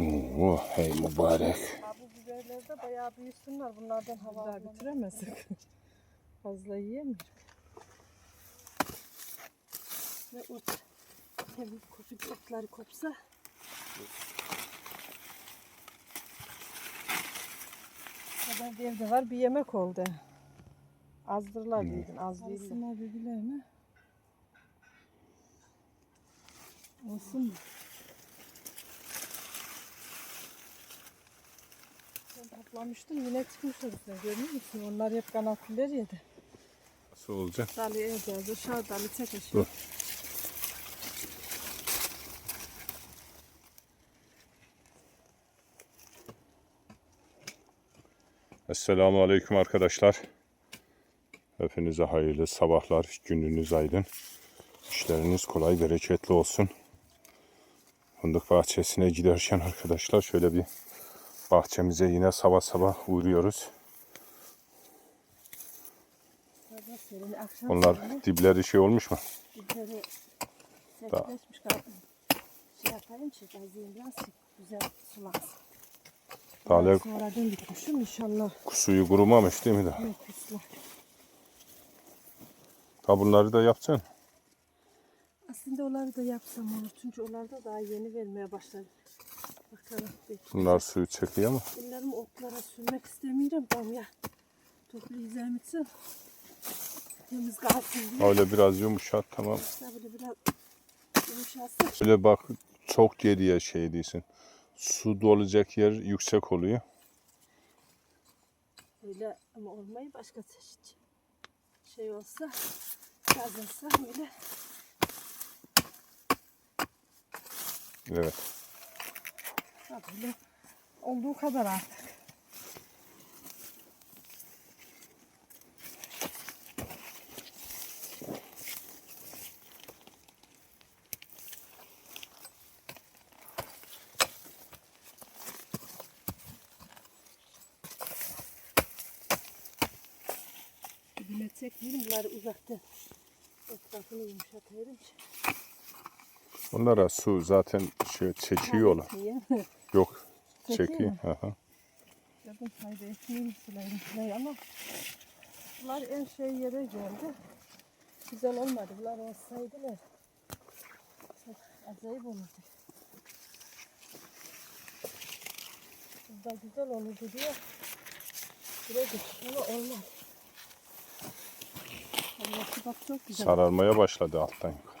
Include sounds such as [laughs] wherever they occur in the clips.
Oo, hey mübarek. Bu biberler de bayağı büyüsünler. Bunlardan hava almamak. bitiremezdik. Fazla yiyemiyor. Ve ot. Temiz kopuk otları kopsa. Kadar bir evde var bir yemek oldu. Azdırlar diydin az değil. Arasınlar birbirlerine. Olsun mu? Ben toplamıştım yine çıkmış orasına görüyor musun? Onlar hep kanatlılar yedi. Nasıl olacak? Dalı evde dışarı dalı çekişiyor. Dur. Esselamu Aleyküm arkadaşlar. Hepinize hayırlı sabahlar, gününüz aydın. İşleriniz kolay, bereketli olsun. Fındık bahçesine giderken arkadaşlar şöyle bir bahçemize yine sabah sabah uğruyoruz. Onlar serin. dibleri şey olmuş mu? Dipleri sertleşmiş. Şey yapayım gazayım biraz ki güzel sulansın. Tale Sonradan dikmişim inşallah. suyu kurumamış değil mi daha? Yok ıslah. Ha bunları da yapacaksın. Aslında onları da yapsam olur. Çünkü onlar da daha yeni vermeye başladı. Bakalım. Bunlar suyu çekiyor ama. Ellerimi otlara sürmek istemiyorum. Ben ya toplayacağım için temiz kalsın diye. Öyle biraz yumuşat tamam. Böyle biraz yumuşatsın. Şöyle bak çok geriye şey değilsin. Su dolacak yer yüksek oluyor. Öyle ama olmayı başka çeşit. Şey olsa yazılsa böyle Evet. Böyle olduğu kadar artık. Dibine çekmeyelim bunları uzaktan. Etrafını yumuşatayım. Bunlara su zaten şey çekiyorlar. [laughs] Yok Çekiyor çekiyor. Aha. Dedim fayda etmeyeyim sulayım sulayım ama bunlar en şey yere geldi. Güzel olmadı. Bunlar olsaydılar çok acayip olurdu. Burada güzel olurdu diye buraya geçtik ama olmadı. Allah'ı bak çok güzel. Sararmaya başladı alttan yukarı.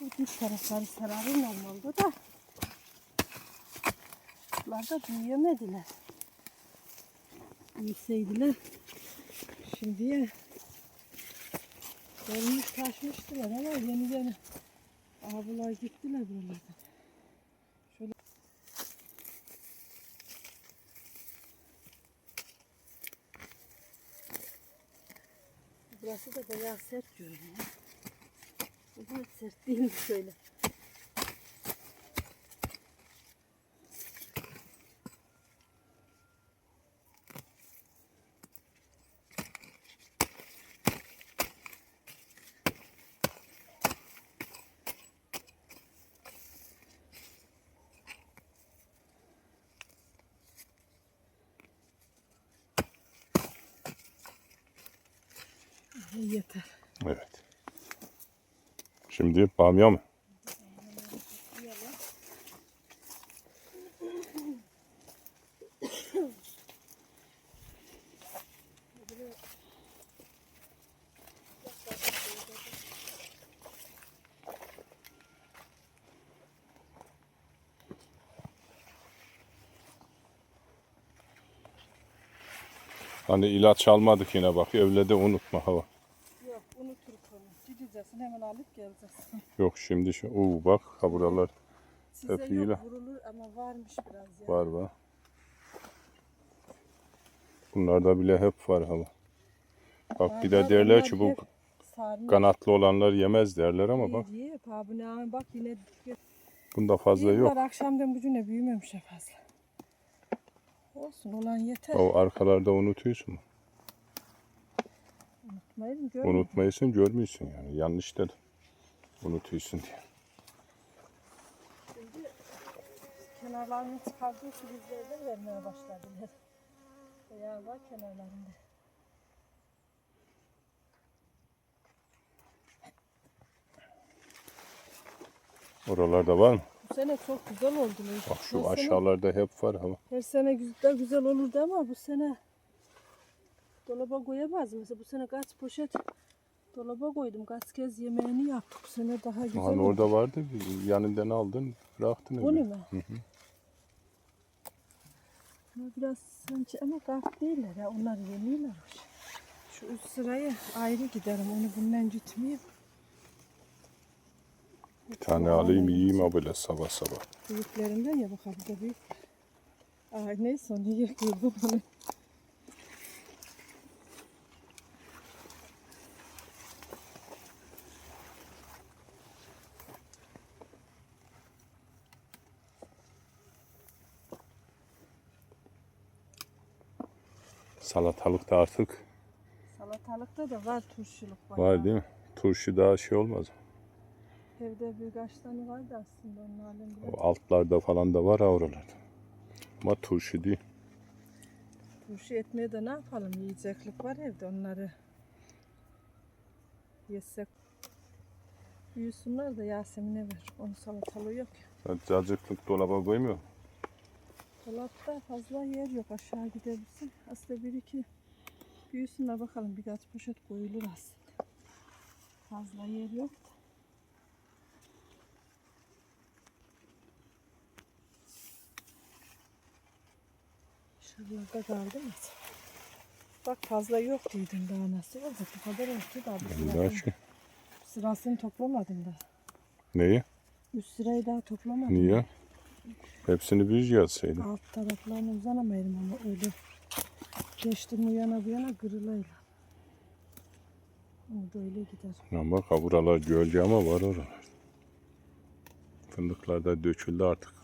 Bu dış tarafları sararır normalde da. Bunlar da büyüyemediler. Büyüseydiler. Şimdiye olmuş taşmıştılar ama yeni yeni. Bunlar gittiler buralardan. Burası da bayağı sert görünüyor. Bu sert değil şöyle. Yeter. Evet. Şimdi bamya mı? Hani ilaç almadık yine bak evle de unutma hava. Yok unuturuz onu. Gideceksin geleceksin. Yok şimdi şu uu bak ha buralar Size Hep iyi yok vurulur ama varmış biraz ya. var var. Bunlarda bile hep var hava. Bak bir de derler ki bu sarmış. kanatlı olanlar yemez derler ama bak İyi, iyi. Abi ne bak yine bunda fazla yok. akşamdan bugüne büyümemiş fazla. Olsun olan yeter. O arkalarda unutuyorsun. Unutmayalım görmedim. Unutmayısın görmüyorsun yani. Yanlış dedim. Unutuyorsun diye. kenarlarını çıkardığı filizlerden vermeye başladılar. Bayağı var kenarlarında. Oralarda var mı? Bu sene çok güzel oldular. Bak şu Her sene- aşağılarda hep var ama. Her sene güzel, güzel olurdu ama bu sene dolaba koyamaz. Mesela bu sene kaç poşet dolaba koydum. Kaç kez yemeğini yaptık. Bu sene daha güzel Hani oldu. orada vardı. Yanından aldın, bıraktın Bunu öyle. mu? Ama biraz sanki ama kalk değiller ya. Onlar yemiyorlar. Şu üst sıraya ayrı giderim. Onu bundan gitmeyeyim. Bir tane alayım yiyeyim ha böyle sabah sabah. Büyüklerinden ya bakalım da büyük. Ay neyse onu yıkıyordum [laughs] onu. Salatalık da artık Salatalıkta da var turşuluk var. var değil mi? Turşu daha şey olmaz. Evde birkaç tane vardı aslında bile. O altlarda falan da var ha oralarda. Ama turşu değil. Turşu etmeye de ne yapalım? Yiyeceklik var evde onları. Yesek. Büyüsünler de Yasemin'e ver. Onun salatalığı yok. Sen cacıklık dolaba koymuyor musun? Dolapta fazla yer yok. Aşağı gidebilsin. Aslında bir iki büyüsünler bakalım. Birkaç poşet koyulur aslında. Fazla yer yok da. Şuralarda kaldı mı? Bak fazla yok duydum daha nasıl olacak? Bu kadar oldu da. bu daha sırasını-. Sırasını toplamadım da. Neyi? Üst sırayı daha toplamadım. Niye? Hepsini bir yazsaydın. Alt taraflarına uzanamayalım ama öyle geçtim bu yana bu yana kırılayla. Onu böyle gider. Lan bak ha buralar gölge ama var oralar. Fındıklar da döküldü artık.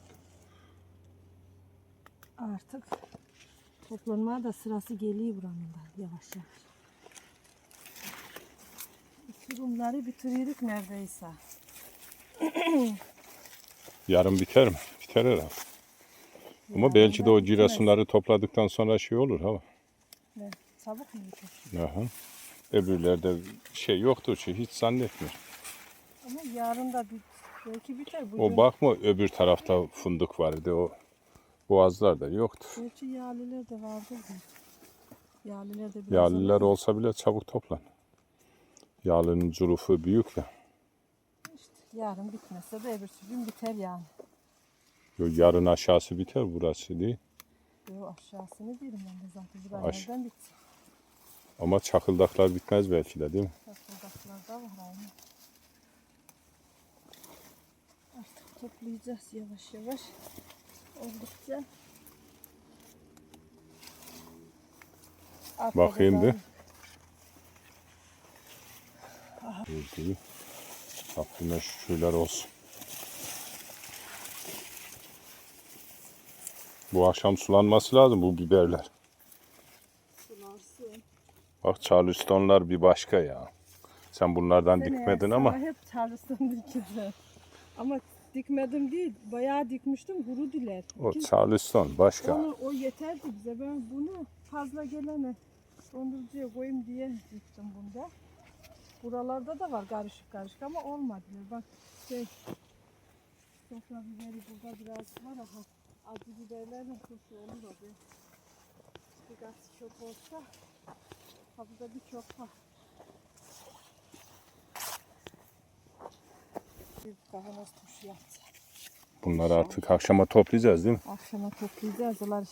Artık toplanmaya da sırası geliyor buranın da yavaş yavaş. Uçurumları bitiriyoruz neredeyse. [clears throat] Yarın biter mi? Biter herhalde. Ama belki de o cirasunları topladıktan sonra şey olur ha. Ne? Çabuk mu biter? Aha. Öbürlerde şey yoktur şey hiç zannetmiyorum. Ama yarın da bit belki biter. Bugün, O bakma öbür tarafta fındık vardı o boğazlarda yoktur. Belki yağliler de vardır. da. Yağliler de biraz olsa bile çabuk toplan. Yağlının curufu büyük ya. Yarın bitmese de öbür gün biter yani. Yo, Yarın aşağısı biter burası değil. Yo aşağısını değilim ben de zaten. Aş- Buralardan bitti. Ama çakıldaklar bitmez belki de değil mi? Kasıldaklarda var aynı. Artık toplayacağız yavaş yavaş. Oldukça. Arkada Bakayım da- bir. Değil. Rabbime şükürler olsun. Bu akşam sulanması lazım bu biberler. Sularsın. Bak Charleston'lar bir başka ya. Sen bunlardan Sene dikmedin ama hep Charleston dikeceğim. Ama dikmedim değil. Bayağı dikmiştim. Kuru diler. o Kim- Charleston başka. Onu, o yeterdi bize. Ben bunu fazla gelene dondurucuya koyayım diye diktim bunda. Buralarda da var karışık karışık ama olmadı. Bak şey sofra biberi burada biraz var ama acı biberlerle turşu olur abi. Birkaç çok olsa ha burada bir çok var. Bir kavanoz turşu yapacağım. Bunları artık akşama toplayacağız değil mi? Akşama toplayacağız. Onlar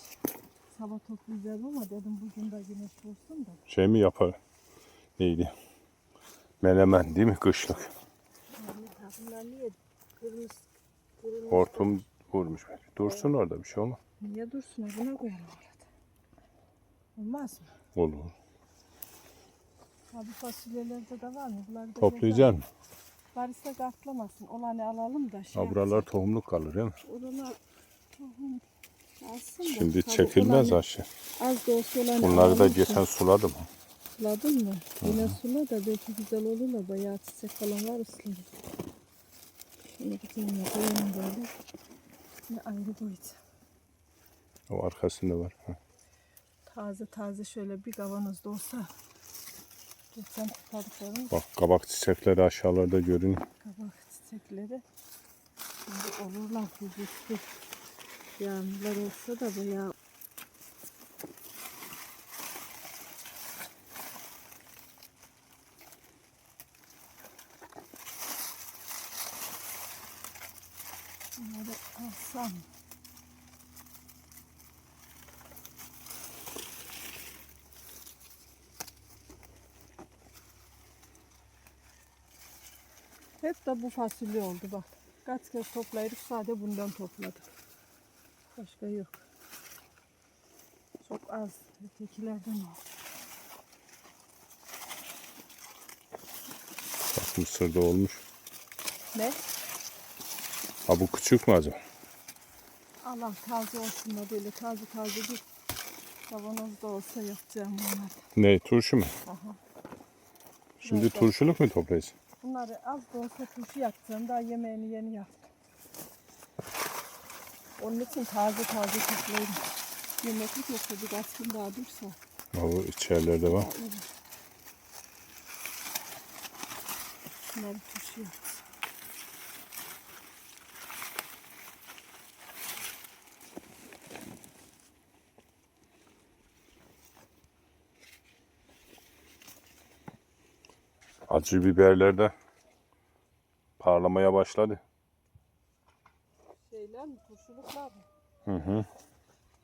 sabah toplayacağız ama dedim bugün de güneş olsun da. Şey mi yapar? Neydi? Menemen değil mi kışlık? Bunlar Hortum vurmuş. Dursun orada bir şey olmaz. Niye dursun? Buna koyalım orada. Olmaz mı? Olur. Abi fasulyelerde de var mı? Bunları da Toplayacak mısın? Varsa katlamasın. Olanı alalım da şey Ha buralar tohumluk kalır değil mi? Oralar tohum alsın da. Şimdi Tabii çekilmez olanı- aşağı. Az da olsa olanı Bunları da alalım. geçen suladım. Suladın mı? Yine sula da belki güzel olur da bayağı çiçek falan var ıslarız. Şunu bir tane koyalım böyle. Ne ayrı boyut. O arkasında var. Ha. Taze taze şöyle bir kavanozda olsa. Geçen topladıklarım Bak kabak çiçekleri aşağılarda görünüyor. kabak çiçekleri. Şimdi olurlar bir Yağmurlar olsa da bayağı Bunları alsam. De bu fasulye oldu bak. Kaç kez toplayıp sadece bundan topladık. Başka yok. Çok az. Ötekilerden oldu. Bak mısır da olmuş. Ne? Ha bu küçük mü acaba? Allah taze olsun da böyle taze taze bir kavanozda olsa yapacağım bunları. Ne turşu mu? Aha. Şimdi Evet, turşuluk mu toplayacağız? Bunları az da olsa turşu yapacağım. Daha yemeğini yeni yaptım. Onun için taze taze toplayayım. Yemeklik yoksa birkaç gün daha dursa. O içerilerde var. Bunları turşu yapacağım. Acı biberler de parlamaya başladı. Şeyler mi? Turşuluklar mı? Hı hı.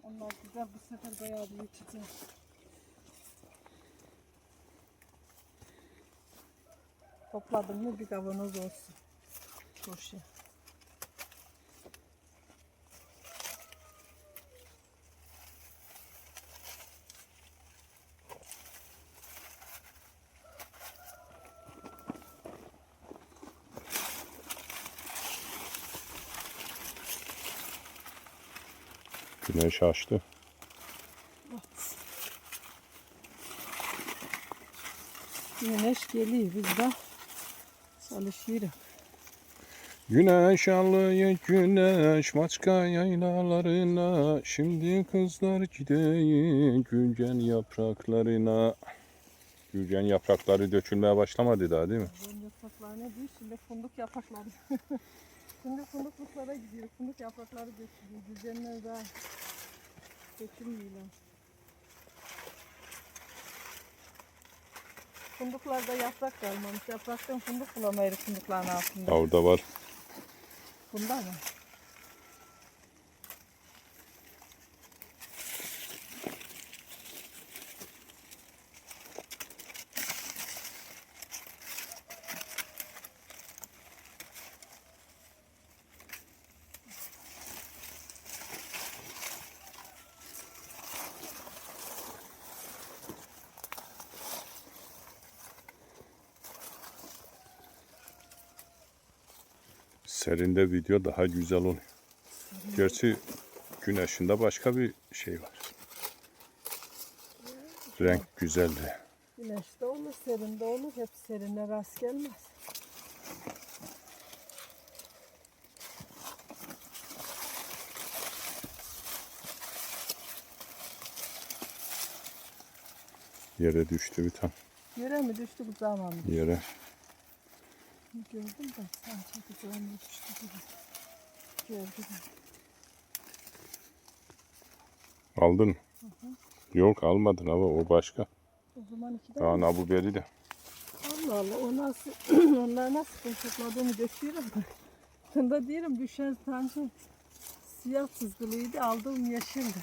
Onlar güzel bu sefer bayağı büyüteceğim. Topladım mı bir kavanoz olsun. Turşu. Güneş açtı. Güneş geliyor biz de çalışıyoruz. Güneş alıyor güneş Maçka yaylalarına Şimdi kızlar gideyin Gülgen yapraklarına Gülgen yaprakları dökülmeye başlamadı daha değil mi? Ben yapraklarına değil şimdi fındık yaprakları. [laughs] şimdi fındıklıklara gidiyor. Fındık yaprakları dökülüyor. Düzenler daha dökülmüyorlar. Fındıklarda yaprak kalmamış. Yapraktan fındık bulamayız fındıkların altında. Orada var. Bunda mı? Serinde video daha güzel oluyor. Gerçi güneşinde başka bir şey var. Renk güzeldi. Güneşte olur, serinde olur. Hep serine rast gelmez. Yere düştü bir tane. Yere mi düştü bu zaman? Yere. Gördüm de sanki kucağıma düştü gibi. Gördüm. Aldın mı? Yok almadın ama o başka. O zaman iki de Daha bu beri de. Allah Allah o nasıl [clears throat] onlar nasıl ben topladığımı döküyorum da. [laughs] Ben de diyorum düşen tanesi siyah çizgiliydi aldığım yeşildi.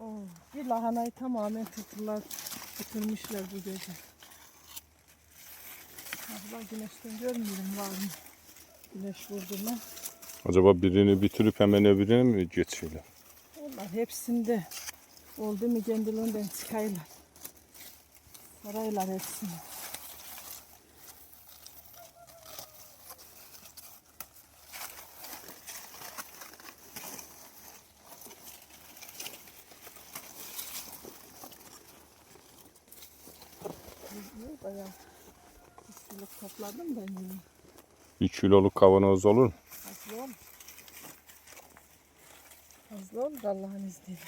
Oo, bir lahanayı tamamen tırtırlar bitirmişler bu gece. Allah güneşten görmüyorum var mı? Güneş vurdu mu? Acaba birini bitirip hemen öbürüne mi geçiyorlar? Onlar hepsinde oldu mu kendilerinden çıkaylar. Saraylar hepsini. Bayağı bir sürü topladım ben yine. Bir kiloluk kavanoz olur mu? Fazla olur. Fazla olur da Allah'ın izniyle.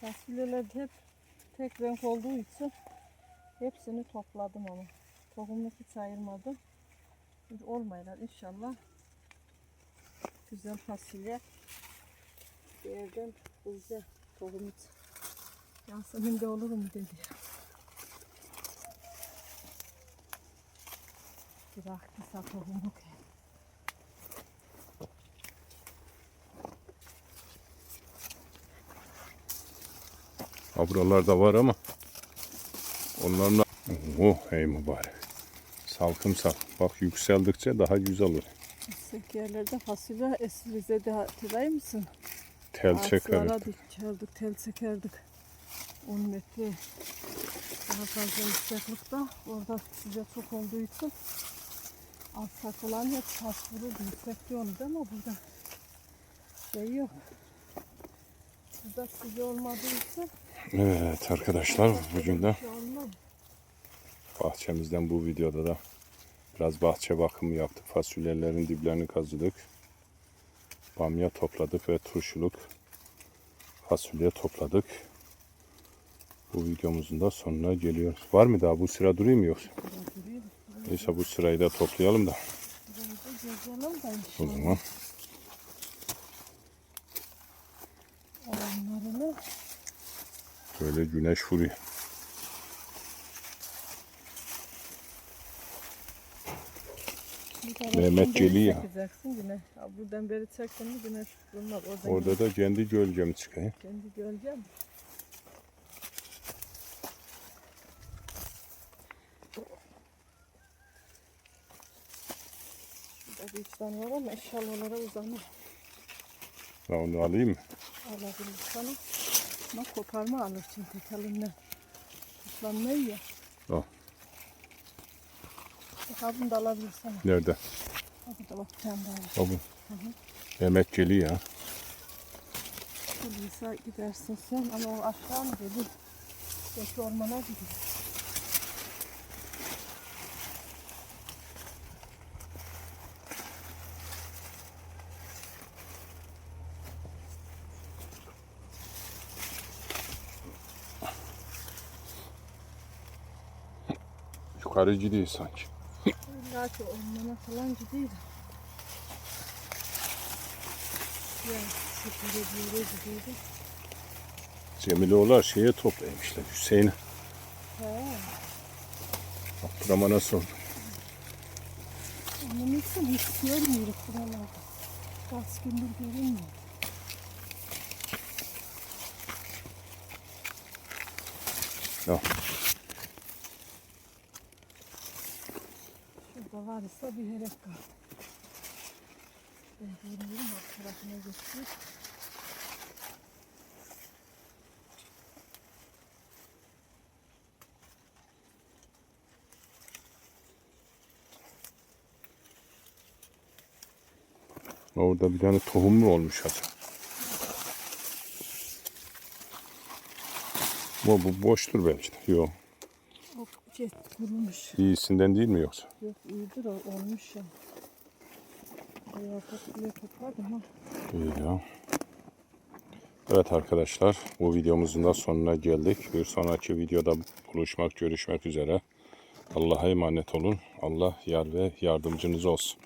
Fasulyeler hep tek renk olduğu için hepsini topladım ama. Tohumluk hiç ayırmadım. Şimdi olmaylar inşallah. Güzel fasulye. Yerden bulacağız tohum için. Yasemin de olur mu dedi. Bıraktıysa tohumu. Ha buralarda var ama onlarla oh hey mübarek. Salkım sal. Bak yükseldikçe daha güzel olur. Yüksek yerlerde fasulye eski bize de hatırlar mısın? Tel çeker. Ağaçlara dikerdik, tel çekerdik. 10 metre daha fazla yükseklikte. Orada sıcak çok olduğu için alt takılan hep taş vururdu. Yüksek diyoruz ama burada şey yok. Burada sıcak olmadığı için Evet arkadaşlar bugün de bahçemizden bu videoda da biraz bahçe bakımı yaptık. Fasulyelerin diplerini kazıdık. Bamya topladık ve turşuluk fasulye topladık. Bu videomuzun da sonuna geliyoruz. Var mı daha bu sıra durayım mı yoksa? Duruyor. Neyse bu sırayı da toplayalım da o zaman. Olanlarını Böyle güneş vuruyor. Mehmet beri geliyor. çekeceksin Yine. Ya buradan beri çektin mi güneş vurmaz. Oradan Orada da kendi gölgemi çıkayım. Kendi gölgem. Şurada bir üç tane var ama eşyalara uzanır. Ben onu alayım mı? Alabilir sana. Ama koparma alır çünkü tek elinle. Toplanmayı ya. Al. Bak bunu da alabilir sana. Nerede? Ha, Bu da bak bir tane daha. Mehmet geliyor ya. Gelirse gidersin sen ama o aşağı mı dedi? Belki ormana gidiyor. Yukarı gidiyor sanki. İlla ki ormana falan gidiyor. Ya süpüre bir yere gidiyordu. Cemiloğullar şeye toplaymışlar Hüseyin'e. He. Abdurrahman'a sordu. Onun için hiç görmüyoruz buralarda. Kaç gündür görünmüyor. Al. Varsa bir yere kaldı. Ben görüyorum alt tarafına geçiyor. Orada bir tane tohum mu olmuş acaba? Bu, bu boştur belki. Yok. Şey kurumuş. İyisinden değil mi yoksa? Yok iyidir o olmuş ya. Bayağı fasulye topladım ha. İyi ya. Evet arkadaşlar bu videomuzun da sonuna geldik. Bir sonraki videoda buluşmak, görüşmek üzere. Allah'a emanet olun. Allah yar ve yardımcınız olsun.